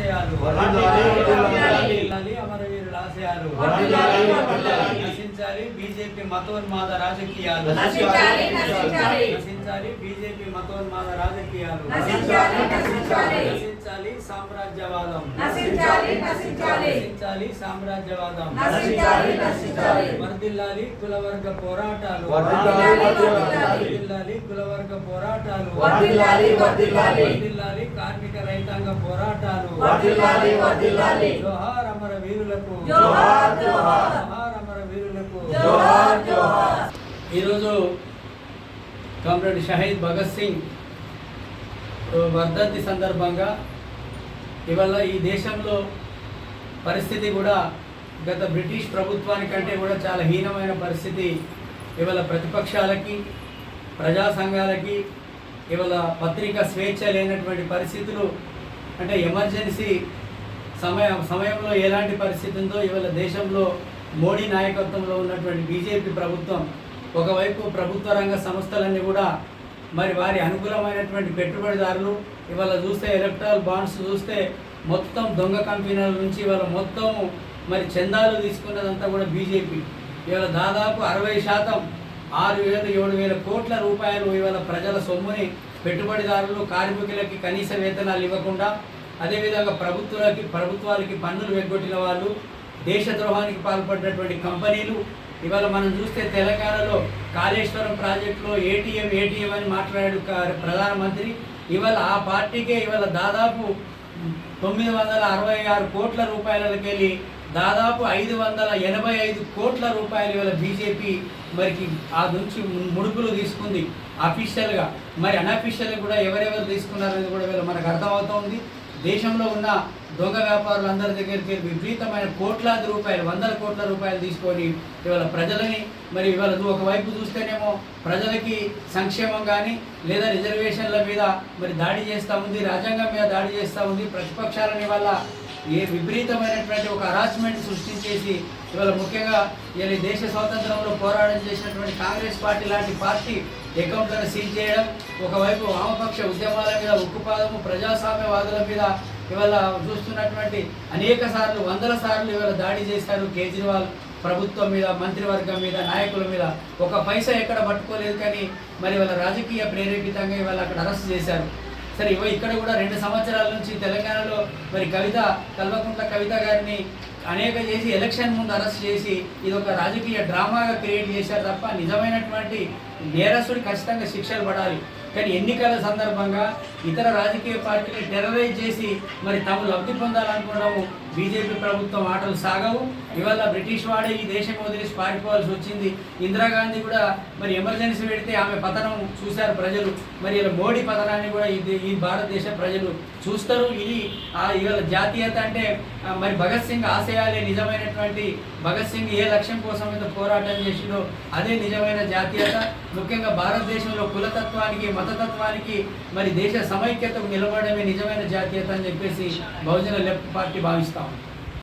ఆశయాలు వర్ధిల్లాలి, వర్ధిల్లాలి. వర్ధిల్లాలి, అమరవీరుల ఆశయాలు వర్ధిల్లాలి, వర్ధిల్లాలి. నశించాలి బీజేపీ మతోన్మాద రాజకీయాలు నశించాలి, నశించాలి. నశించాలి బీజేపీ మతోన్మాద రాజకీయాలు నశించాలి, నశించాలి. నశించాలి సామ్రాజ్యవాదం నశించాలి, నశించాలి. నశించాలి సామ్రాజ్యవాదం నశించాలి, నశించాలి. వర్ధిల్లాలి కులవర్గ పోరాటాలు వర్ధిల్లాలి, వర్ధిల్లాలి. వర్ధిల్లాలి కులవర్గ పోరాటాలు వర్ధిల్లాలి, వర్ధిల్లాలి. వర్ధిల్లాలి కార్మిక రైతాంగ పోరాటాలు వర్ధిల్లాలి, వర్ధిల్లాలి. జోహార్ అమర వీరులకు జోహార్, జోహార్. జోహార్ అమర వీరులకు జోహార్, జోహార్. ఈరోజు కామ్రేడ్ షహీద్ భగత్ సింగ్ వర్ధంతి సందర్భంగా ఇవాళ ఈ దేశంలో పరిస్థితి కూడా గత బ్రిటిష్ ప్రభుత్వానికంటే కూడా చాలా హీనమైన పరిస్థితి ఇవాళ ప్రతిపక్షాలకి ప్రజా సంఘాలకి ఇవాళ పత్రికా స్వేచ్ఛ లేనటువంటి పరిస్థితులు అంటే ఎమర్జెన్సీ సమయ సమయంలో ఎలాంటి పరిస్థితి ఉందో ఇవాళ దేశంలో మోడీ నాయకత్వంలో ఉన్నటువంటి బీజేపీ ప్రభుత్వం ఒకవైపు ప్రభుత్వ రంగ సంస్థలన్నీ కూడా మరి వారి అనుకూలమైనటువంటి పెట్టుబడిదారులు ఇవాళ చూస్తే ఎలక్ట్రల్ బాండ్స్ చూస్తే మొత్తం దొంగ కంపెనీల నుంచి ఇవాళ మొత్తం మరి చందాలు తీసుకున్నదంతా కూడా బీజేపీ. ఇవాళ దాదాపు అరవై శాతం ఆరు వేల ఏడు వేల కోట్ల రూపాయలు ఇవాళ ప్రజల సొమ్ముని పెట్టుబడిదారులు కార్మికులకి కనీస వేతనాలు ఇవ్వకుండా అదేవిధంగా ప్రభుత్వాలకి ప్రభుత్వాలకి పన్నులు వెగ్గొట్టిన వాళ్ళు దేశద్రోహానికి పాల్పడినటువంటి కంపెనీలు ఇవాళ మనం చూస్తే తెలంగాణలో కాళేశ్వరం ప్రాజెక్టులో ఏటీఎం ఏటీఎం అని మాట్లాడాడు ప్రధానమంత్రి. ఇవాళ ఆ పార్టీకే ఇవాళ దాదాపు తొమ్మిది వందల అరవై ఆరు కోట్ల రూపాయలకి వెళ్ళి దాదాపు ఐదు వందల ఎనభై ఐదు కోట్ల రూపాయలు ఇవాళ బీజేపీ మరికి ఆ నుంచి ముడుపులు తీసుకుంది అఫీషియల్గా. మరి అన్అఫీషియల్గా కూడా ఎవరెవరు తీసుకున్నారనేది కూడా వీళ్ళ మనకు అర్థమవుతోంది. దేశంలో ఉన్న దొంగ వ్యాపారులందరి దగ్గరికి విపరీతమైన కోట్లాది రూపాయలు వందల కోట్ల రూపాయలు తీసుకొని ఇవాళ ప్రజలని మరి ఇవాళ నువ్వు ఒకవైపు చూస్తేనేమో ప్రజలకి సంక్షేమం కానీ లేదా రిజర్వేషన్ల మీద మరి దాడి చేస్తూ ఉంది రాజ్యాంగం మీద దాడి చేస్తూ ఉంది ప్రతిపక్షాలని వల్ల ఏ విపరీతమైనటువంటి ఒక అరాచ్మెంట్ సృష్టించేసి ఇవాళ ముఖ్యంగా ఇవాళ దేశ స్వాతంత్రంలో పోరాటం చేసినటువంటి కాంగ్రెస్ పార్టీ లాంటి పార్టీ అకౌంట్లను సీల్ చేయడం ఒకవైపు వామపక్ష ఉద్యమాల మీద ఉక్కుపాదము ప్రజాస్వామ్యవాదుల మీద ఇవాళ చూస్తున్నటువంటి అనేక సార్లు వందల సార్లు ఇవాళ దాడి చేశారు కేజ్రీవాల్ ప్రభుత్వం మీద మంత్రివర్గం మీద నాయకుల మీద. ఒక పైసా ఎక్కడ పట్టుకోలేదు కానీ మరి వాళ్ళ రాజకీయ ప్రేరేపితంగా ఇవాళ అక్కడ అరెస్ట్ చేశారు. సరే ఇవో ఇక్కడ కూడా రెండు సంవత్సరాల నుంచి తెలంగాణలో మరి కవిత కల్వకుంట్ల కవిత గారిని అనేక చేసి ఎలక్షన్ ముందు అరెస్ట్ చేసి ఇది ఒక రాజకీయ డ్రామాగా క్రియేట్ చేశారు తప్ప నిజమైనటువంటి నేరస్తుడి ఖచ్చితంగా శిక్షలు పడాలి. కానీ ఎన్నికల సందర్భంగా ఇతర రాజకీయ పార్టీని టెర్రరైజ్ చేసి మరి తాము లబ్ధి పొందాలనుకోవడము బీజేపీ ప్రభుత్వం ఆటలు సాగవు. ఇవాళ బ్రిటిష్ వాడే ఈ దేశం వదిలేసి పారిపోవాల్సి వచ్చింది. ఇందిరాగాంధీ కూడా మరి ఎమర్జెన్సీ పెడితే ఆమె పతనం చూశారు ప్రజలు. మరి ఇలా మోడీ పతనాన్ని కూడా ఇది ఈ భారతదేశ ప్రజలు చూస్తారు. ఇది ఇవాళ జాతీయత అంటే మరి భగత్ సింగ్ ఆశయాలే నిజమైనటువంటి భగత్ సింగ్ ఏ లక్ష్యం కోసం అయితే పోరాటం చేసిండో అదే నిజమైన జాతీయత. ముఖ్యంగా భారతదేశంలో కులతత్వానికి మతతత్వానికి మరి దేశ సమైక్యతకు నిలబడమే నిజమైన జాతీయత అని చెప్పేసి బహుజన లెఫ్ట్ పార్టీ భావిస్తాం